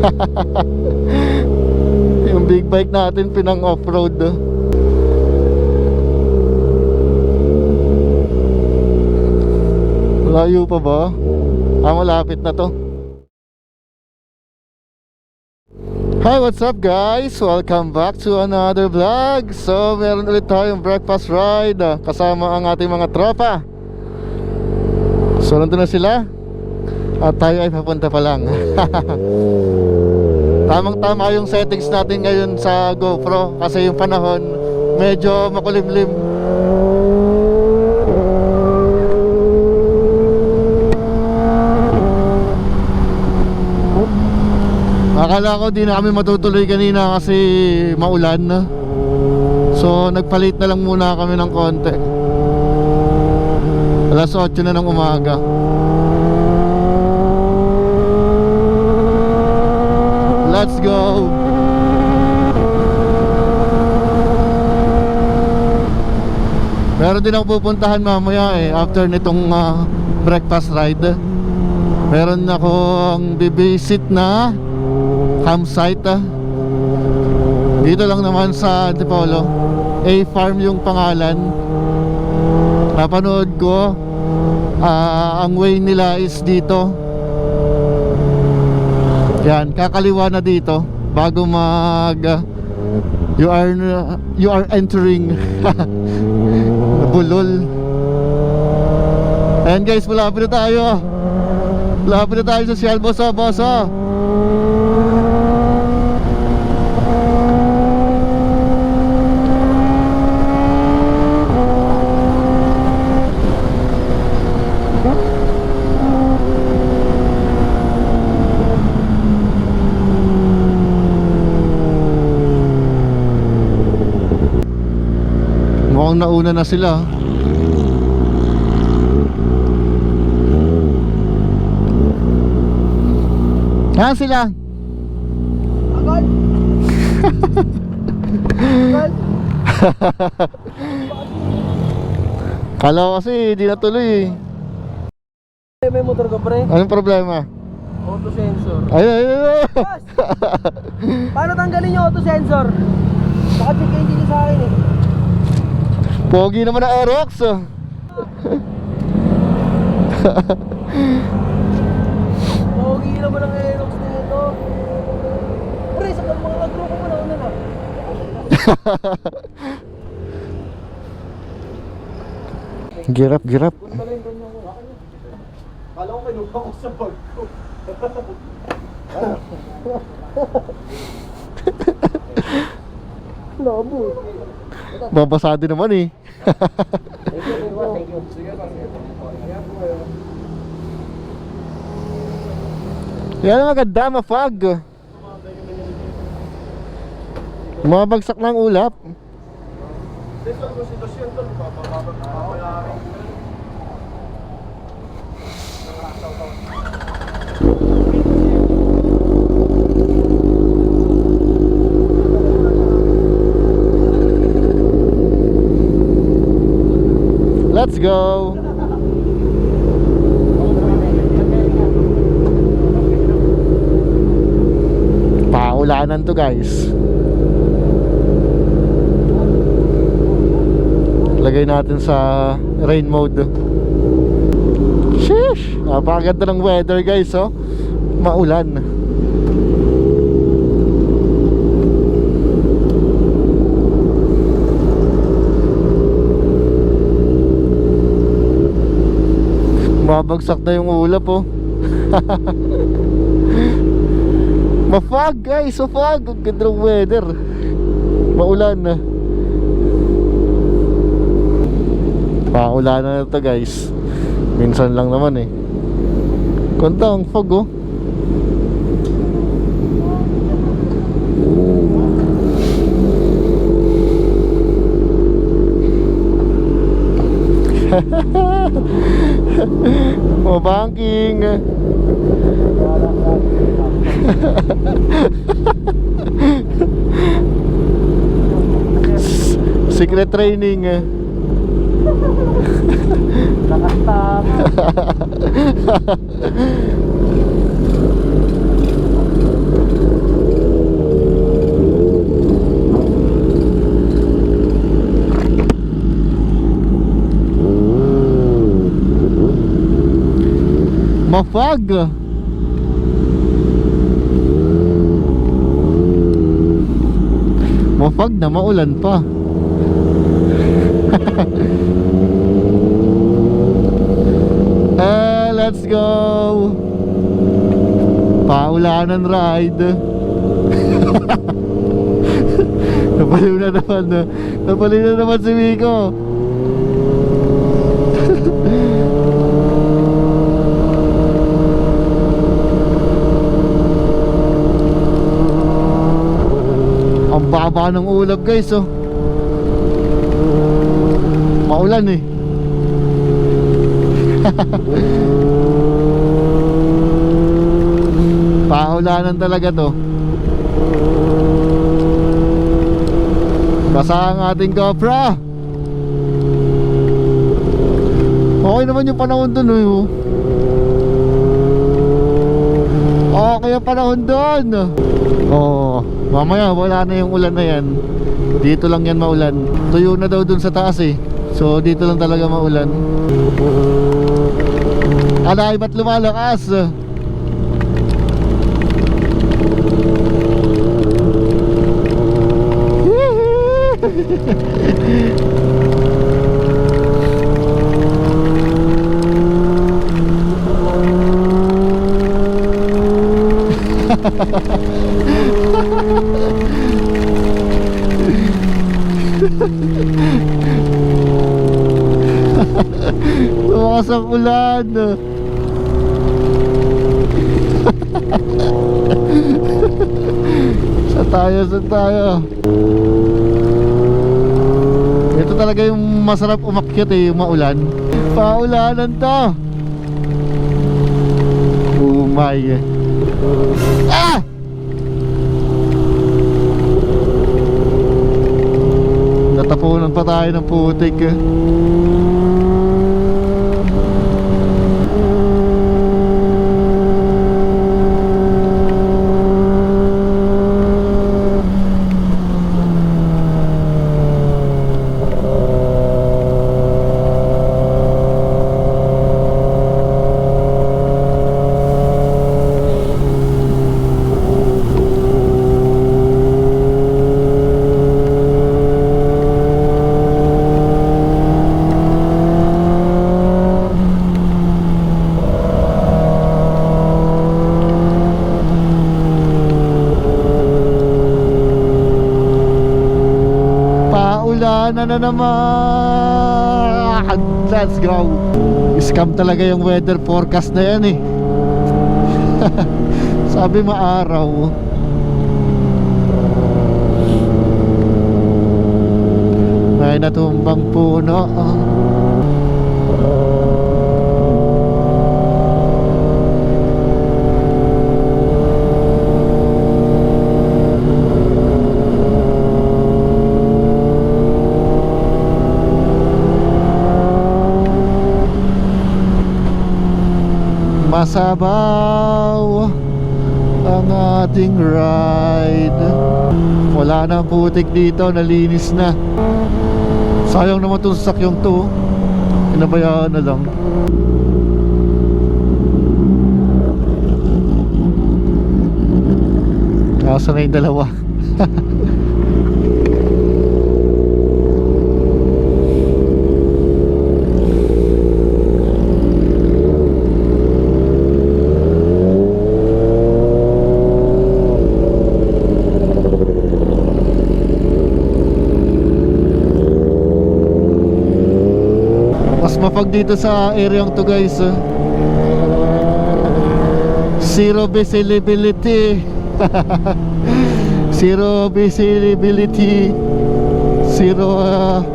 yung big bike natin pinang off-road. oh. Layo pa ba? Ah, malapit na to. Hi, what's up guys? Welcome back to another vlog. So, meron ulit tayong breakfast ride ah, kasama ang ating mga tropa. So, nandun na sila. At tayo ay papunta pa lang. Tamang-tama yung settings natin ngayon sa GoPro kasi yung panahon medyo makulimlim. Akala ko di na kami matutuloy kanina kasi maulan na. So nagpalit na lang muna kami ng konti. Alas 8 na ng umaga. Let's go! Meron din ako pupuntahan mamaya eh after nitong ah, breakfast ride. Meron akong bibisit na campsite ah. Dito lang naman sa Antipolo. A-Farm yung pangalan. Napanood ko ah, ang way nila is dito. Yan, kakaliwa na dito bago mag ah, you are you are entering Bulol. Ayan guys, malapit na tayo. Malapit na tayo sa Sial Boso, Boso. Mukhang nauna na sila. Saan sila? Agad! Agad! Kala ko kasi di natuloy eh. May motor ka pre? Anong problema? Auto sensor. Ayun, ayun, ayun. Paano tanggalin yung auto sensor? Naka-check engine sa akin eh. Pogi naman ang Aerox. oh. Pogi naman ang Aerox nito. Pre, sa mga nag-grupo mo na una na. Girap, girap. Kala ko kinuha ko sa bag ko. Labo. Babasado naman eh. Yan ang maganda, mafag. Mabagsak ng ulap. Dito ang sitwasyon to, papapapapayari. Let's go. Paulanan to guys. Lagay natin sa rain mode. Sheesh! Napakaganda ng weather guys oh. Maulan. Babagsak na yung ulap oh. Mafag guys, mafag. Ang ganda ng weather. Maulan na. Paulan na to guys. Minsan lang naman eh. Kanta ang fog oh. Oh, banking. Secret training. Nakastang. Mapag. Mapag na maulan pa. eh, let's go. Paulanan ride. Napaliw na naman na. Napaliw na naman si Miko. Baba ng ulap guys oh. Maulan eh. Paulanan talaga to. Basa ang ating GoPro. Okay naman yung panahon dun eh. oh. Okay ang panahon dun. Oo. Mamaya wala na yung ulan na yan. Dito lang yan maulan. Tuyo na daw dun sa taas eh. So dito lang talaga maulan. Alay, ba't lumalakas? Tumakas ang ulan. sa tayo, sa tayo. Ito talaga yung masarap umakyat eh, yung maulan. Paulanan to. Oh my. Ah! Natapunan pa tayo ng putik. Paulanan na naman. Let's go. Scam talaga yung weather forecast na yan eh. Sabi maaraw. May natumbang puno. Masabaw ang ating ride. Wala na putik dito, nalinis na. Sayang naman itong sakyong to. Pinabayaan na lang. Nasa na yung dalawa. Mas mapag dito sa area to guys. eh. Zero visibility. Zero visibility. Zero uh,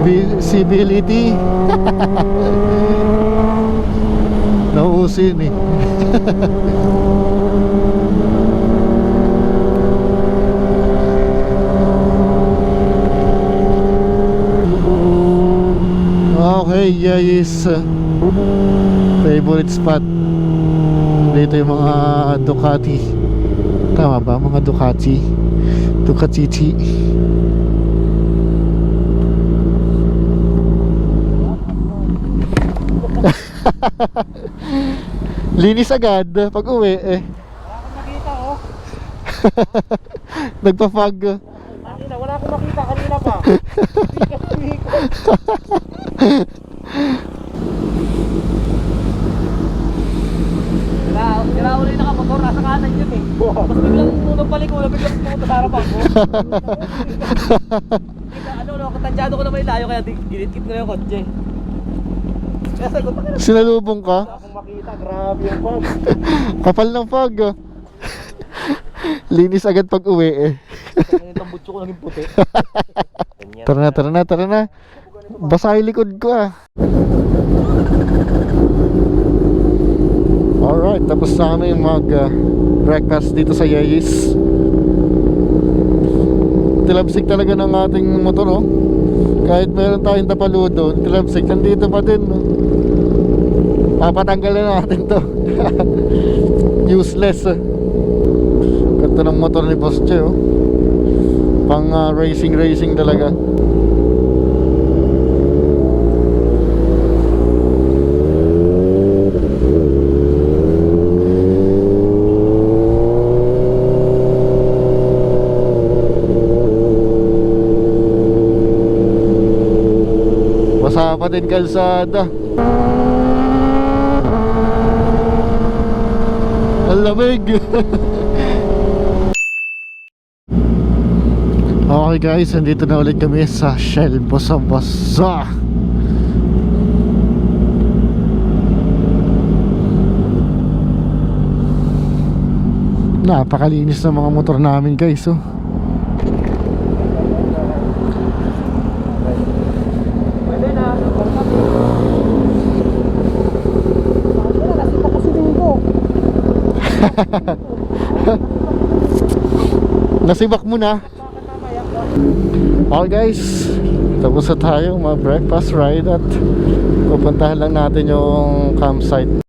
visibility. Nauusin eh. Okay, yes. Favorite spot. Dito yung mga Ducati. Tama ba? Mga Ducati. Ducati. Linis agad pag uwi eh. Wala akong nakita oh. Nagpa-fog. Wala akong makita kanina pa. balik ko, biglang pumunta sa harapan ko. Ano, no, katansyado ko na may layo kaya ginitkit ko na yung kotse. Kaya sagot na Sinalubong ka? Akong makita, grabe yung fog. Kapal ng fog. oh. Linis agad pag uwi eh. Yung tambutso ko naging puti. Ganyan. Tara na, tara na, tara na. Basa yung likod ko ah. Alright, tapos na kami mag uh, breakfast dito sa Yayis. Tilabsik talaga ng ating motor oh. Kahit meron tayong tapaludo, tilabsik nandito pa din. No? Papatanggalin natin to. Useless. Ganda ng motor ni Boss Che oh. Pang ah, racing racing talaga. Din kalsada. Ang lamig. okay guys, nandito na ulit kami sa Shell Bosa Bosa. Napakalinis ng mga motor namin guys oh. Pwede na. Wala, kasi pa kasi linggo. Nasibak mo na. Bakit mamaya ko? Okay guys, tapos na tayo mga breakfast ride at pupuntahan lang natin yung campsite.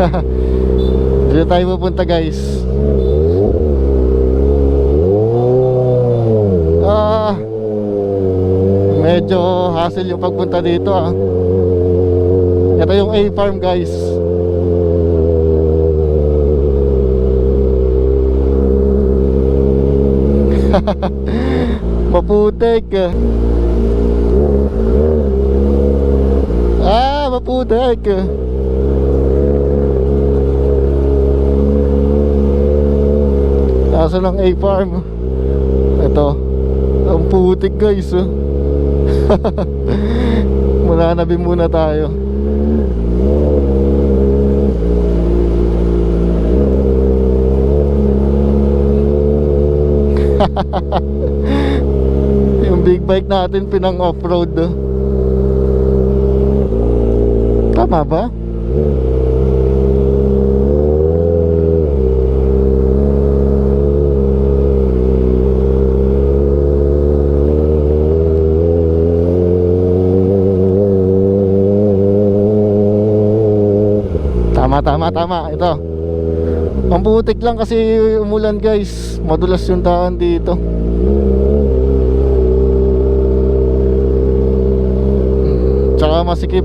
Dito tayo pupunta guys. Ah, medyo hassle yung pagpunta dito ah. Ito yung A-farm guys. Maputek. Ah, maputek. Nasa ng A-farm Ito Ang putik guys oh. Mananabi muna tayo Yung big bike natin pinang off-road oh. Tama ba? Tama, tama. Ito. Ang lang kasi umulan guys. Madulas yung daan dito. Mm, Tsaka masikip.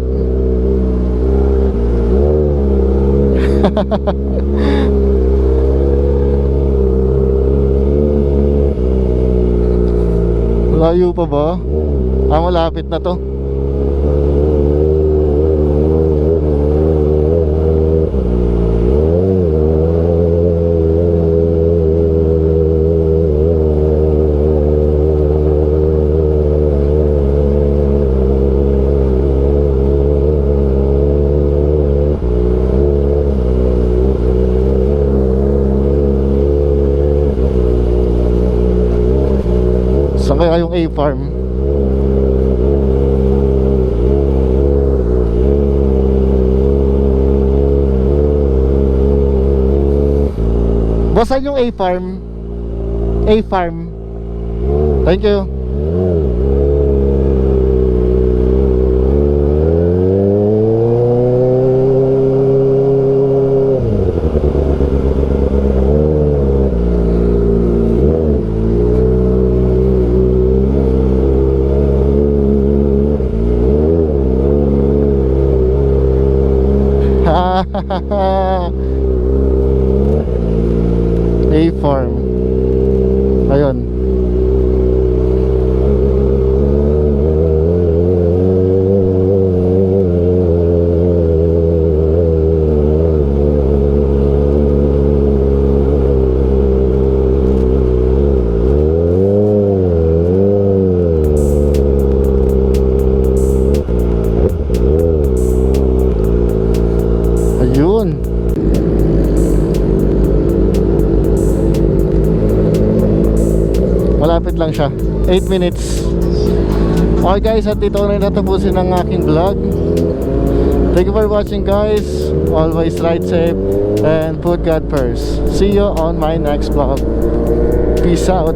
Layo pa ba? Ah, malapit na to. Nasaan yung A-Farm? A-Farm. Thank you. A-form. Ayun. Ayun. Malapit lang siya. 8 minutes. Okay guys, at dito na natapusin ang aking vlog. Thank you for watching guys. Always ride safe and put God first. See you on my next vlog. Peace out.